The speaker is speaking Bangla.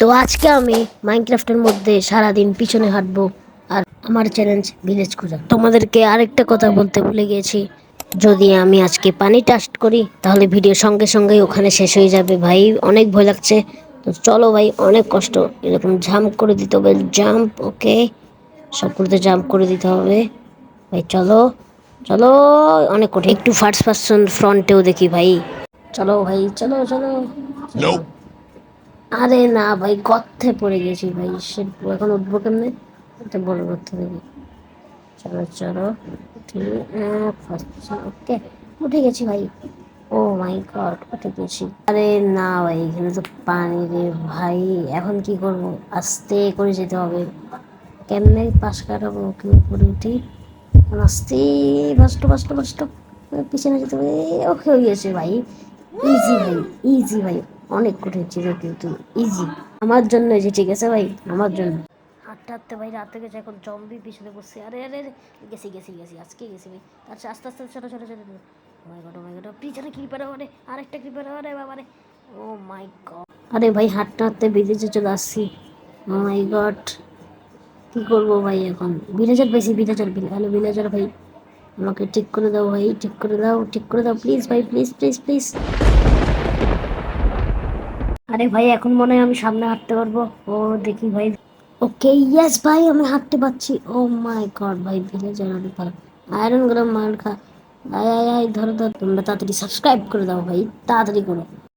তো আজকে আমি মাইনক্রাফটের মধ্যে সারাদিন পিছনে হাঁটবো আর আমার চ্যালেঞ্জ ভিলেজ খোঁজা। তোমাদেরকে আরেকটা কথা বলতে ভুলে গিয়েছি যদি আমি আজকে পানি টাস্ট করি, তাহলে ভিডিও সঙ্গে সঙ্গে ওখানে শেষ হয়ে যাবে। ভাই, অনেক ভয় লাগছে। তো চলো ভাই, অনেক কষ্ট। এরকম জাম্প করে দিতে হবে। জাম্প ওকে সবগুলোতে জাম্প করে দিতে হবে। ভাই, চলো। চলো, অনেক কঠিন। একটু ফার্স্ট পার্সন ফ্রন্টেও দেখি ভাই। চলো ভাই, চলো চলো। আরে না ভাই, গর্তে পড়ে গেছি ভাই, সে এখন উঠবো কেমনে? একটা বড় গর্ত দেখি। চলো চলো ওকে, উঠে গেছি ভাই। ও মাই গড, উঠে গেছি। আরে না ভাই, এখানে তো পানি রে ভাই, এখন কি করব? আস্তে করে যেতে হবে। কেমনে পাশ কাটাবো, কি উপরে উঠি? আস্তে বাস্ট বাস্ট বাস্ট পিছনে যেতে হবে। ওকে, হয়ে গেছে ভাই। ইজি ভাই ইজি ভাই। অনেক কঠিন ছিল কিন্তু ইজি আমার জন্য যে ঠিক আছে ভাই? আমার জন্য। হাঁটতে হাঁটতে ভাই রাতে গেছে এখন জম্বি পিছনে বসছে আরে আরে গেছি গেছি গেছি আজকে গেছি ভাই। আচ্ছা আস্তে আস্তে ছোটো ছোটো ছোটো মাই গড মাই গড পিছনে ক্রিপার আরে আরেকটা ক্রিপার আরে বাবারে। ও মাই গড আরে ভাই হাঁটতে হাঁটতে বিদেশে চলে আসছি। ও মাই গড কি করব ভাই এখন? ভিলেজার বেশি ভিলেজার হ্যালো ভিলেজার ভাই। আমাকে ঠিক করে দাও ভাই ঠিক করে দাও ঠিক করে দাও। প্লিজ ভাই প্লিজ প্লিজ প্লিজ আরে ভাই, এখন মনে হয় আমি সামনে হাঁটতে পারব। ও, দেখি ভাই। ওকে ইয়াস ভাই, আমি হাঁটতে পারছি। ও মাই গড ভাই ভিলেজার অনেক ভালো আয়রন গরম মার খা। আয় আয় আয়, ধরো ধরো। তোমরা তাড়াতাড়ি সাবস্ক্রাইব করে দাও ভাই, তাড়াতাড়ি করো।